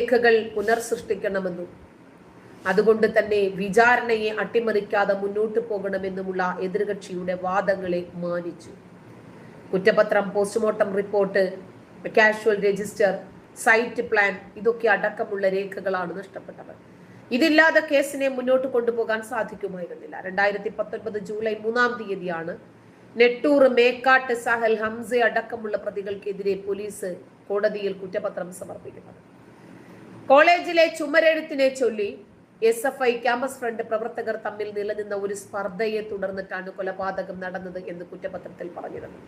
രേഖകൾ പുനർസൃഷ്ടിക്കണമെന്നും അതുകൊണ്ട് തന്നെ വിചാരണയെ അട്ടിമറിക്കാതെ മുന്നോട്ട് പോകണമെന്നുമുള്ള എതിർകക്ഷിയുടെ വാദങ്ങളെ മാനിച്ചു. കുറ്റപത്രം postmortem report casual register site plan ഇതൊക്കെ അടക്കമുള്ള രേഖകളാണ് നഷ്ടപ്പെട്ടത് ഇതില്ലാതെ കേസിനെ മുന്നോട്ട് കൊണ്ടുപോകാൻ സാധിക്കുമായിരുന്നില്ല. രണ്ടായിരത്തി പത്തൊൻപത് ജൂലൈ മൂന്നാം തീയതിയാണ് നെട്ടൂർ മേക്കാട്ട് സഹൽ ഹംസ അടക്കമുള്ള പ്രതികൾക്കെതിരെ പോലീസ് കോടതിയിൽ കുറ്റപത്രം സമർപ്പിക്കുന്നത്. കോളേജിലെ ചുമരെഴുത്തിനെ ചൊല്ലി S F I campus front പ്രവർത്തകർ തമ്മിൽ നിലനിന്ന ഒരു സ്പർദ്ധയെ തുടർന്നിട്ടാണ് കൊലപാതകം നടന്നത് എന്ന് കുറ്റപത്രത്തിൽ പറഞ്ഞിരുന്നു.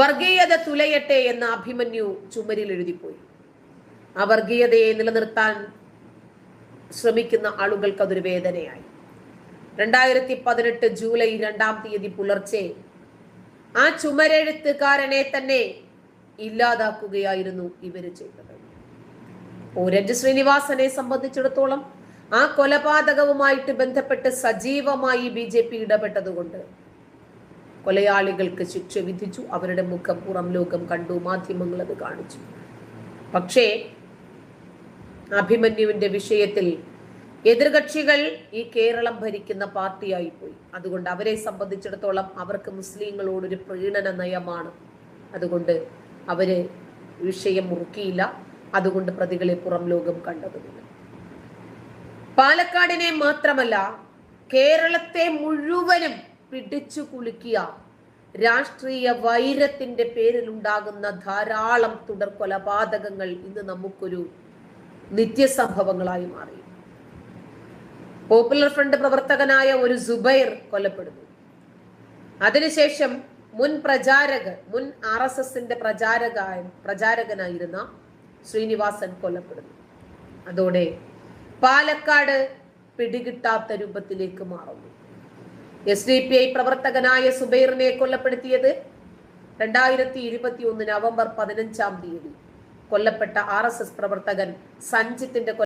വർഗീയത തുലയട്ടെ എന്ന അഭിമന്യു ചുമരിൽ എഴുതിപ്പോയി. ആ വർഗീയതയെ നിലനിർത്താൻ ശ്രമിക്കുന്ന ആളുകൾക്ക് അതൊരു വേദനയായി. രണ്ടായിരത്തി പതിനെട്ട് ജൂലൈ രണ്ടാം തീയതി പുലർച്ചെ ആ ചുമരെഴുത്തുകാരനെ തന്നെ ഇല്ലാതാക്കുകയായിരുന്നു ഇവർ ചെയ്തത്. ഓരഞ്ച് ശ്രീനിവാസനെ സംബന്ധിച്ചിടത്തോളം ആ കൊലപാതകവുമായിട്ട് ബന്ധപ്പെട്ട് സജീവമായി ബി ജെ പി ഇടപെട്ടതുകൊണ്ട് കൊലയാളികൾക്ക് ശിക്ഷ വിധിച്ചു അവരുടെ മുഖം പുറം ലോകം കണ്ടു മാധ്യമങ്ങൾ അത് കാണിച്ചു. പക്ഷേ അഭിമന്യുവിന്റെ വിഷയത്തിൽ എതിർകക്ഷികൾ ഈ കേരളം ഭരിക്കുന്ന പാർട്ടിയായി പോയി. അതുകൊണ്ട് അവരെ സംബന്ധിച്ചിടത്തോളം അവർക്ക് മുസ്ലിങ്ങളോടൊരു പ്രീണന നയമാണ്. അതുകൊണ്ട് അവർ വിഷയം മുറുക്കിയില്ല. അതുകൊണ്ട് പ്രതികളെ പുറം ലോകം കണ്ടതുമില്ല. പാലക്കാടിനെ മാത്രമല്ല കേരളത്തെ മുഴുവനും പിടിച്ചു കുലുക്കിയ രാഷ്ട്രീയ വൈരത്തിന്റെ പേരിലുണ്ടാകുന്ന ധാരാളം തുടർ കൊലപാതകങ്ങൾ ഇന്ന് നമുക്കൊരു നിത്യസംഭവങ്ങളായി മാറി. പോപ്പുലർ ഫ്രണ്ട് പ്രവർത്തകനായ ഒരു സുബൈർ കൊല്ലപ്പെടുന്നു. അതിനുശേഷം മുൻ പ്രചാരകൻ മുൻ ആർ എസ് എസിന്റെ പ്രചാരക പ്രചാരകനായിരുന്ന ശ്രീനിവാസൻ കൊല്ലപ്പെടുന്നു. അതോടെ പാലക്കാട് പിടികിട്ടാത്ത രൂപത്തിലേക്ക് മാറുന്നു. എസ് ഡി പി ഐ പ്രവർത്തകനായ സുബൈറിനെ കൊല്ലപ്പെടുത്തിയത് രണ്ടായിരത്തി ഇരുപത്തി ഒന്ന് നവംബർ പതിനഞ്ചാം തീയതി. കൊല്ലപ്പെട്ട ആർ എസ് എസ് പ്രവർത്തകൻ സഞ്ജിത്തിന്റെ